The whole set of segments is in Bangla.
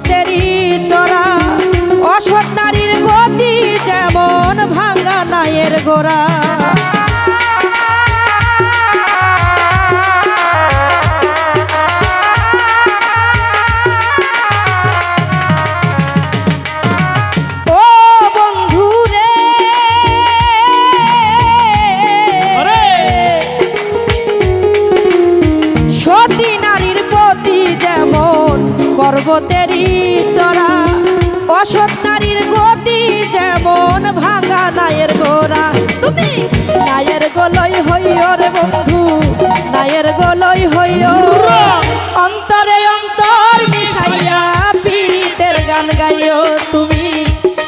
পর্বতেরই চড়া। অসৎ নারীর গতি যেমন ভাঙ্গা নায়ের গোড়া। পর্বতেরই চড়া। অসৎ নারীর গতি যেমন ভাঙা নায়ের গোড়া। তুমি নায়ের গলই হইও রে বন্ধু, নায়ের গলই হইও। অন্তরে অন্তর মিশাইয়া পীড়িতের গান গাইও তুমি।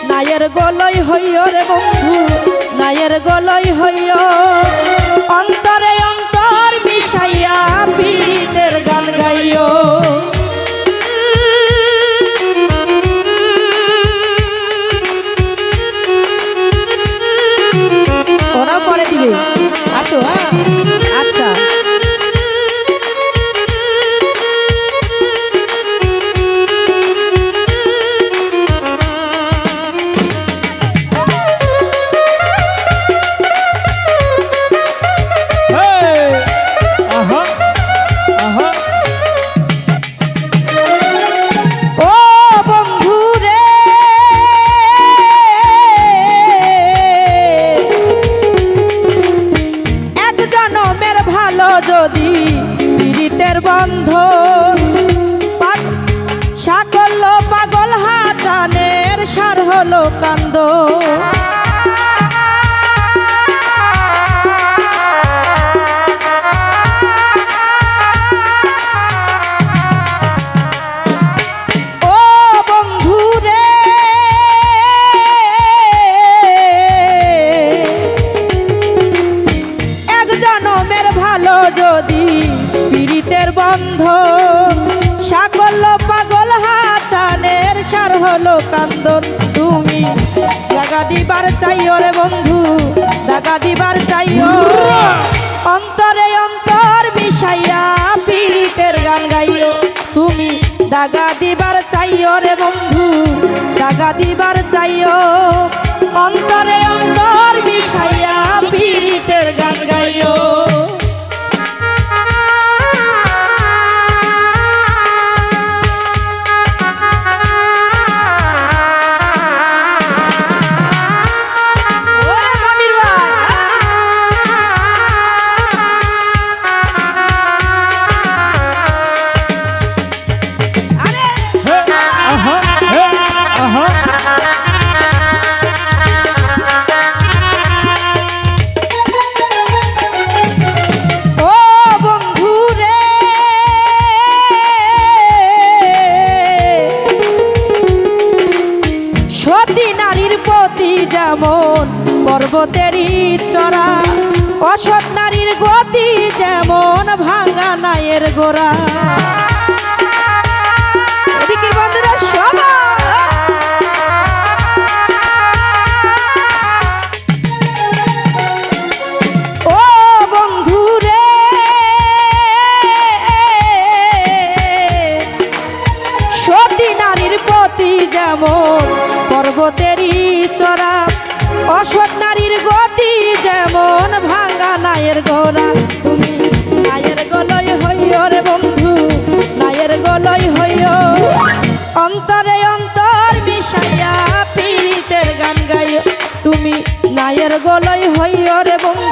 নায়ের গলই হইও রে বন্ধু, নায়ের গলই হইও। যে সার হলো কান্দ হলো কান্দন তুমি। জাগা দিবার চাইও রে বন্ধু, জাগা দিবার চাইও। অন্তরে অন্তর মিশাইয়া পীড়িতের গান গাইও তুমি। দাগা দিবার চাইও রে বন্ধু দাগা দিবার চাইও। যেমন পর্বতেরই চড়া অসৎ নারীর গতি যেমন ভাঙ্গা নায়ের গোড়া। পর্বতেরই চড়া। অসৎ নারীর গতি যেমন ভাঙ্গা নায়ের গোড়া তুমি নায়ের গলই হইও রে বন্ধু, নায়ের গলই হইও। অন্তরে অন্তর মিশাইয়া পীড়িতের গান গাইও। তুমি নায়ের গলই হইও রে বন্ধু।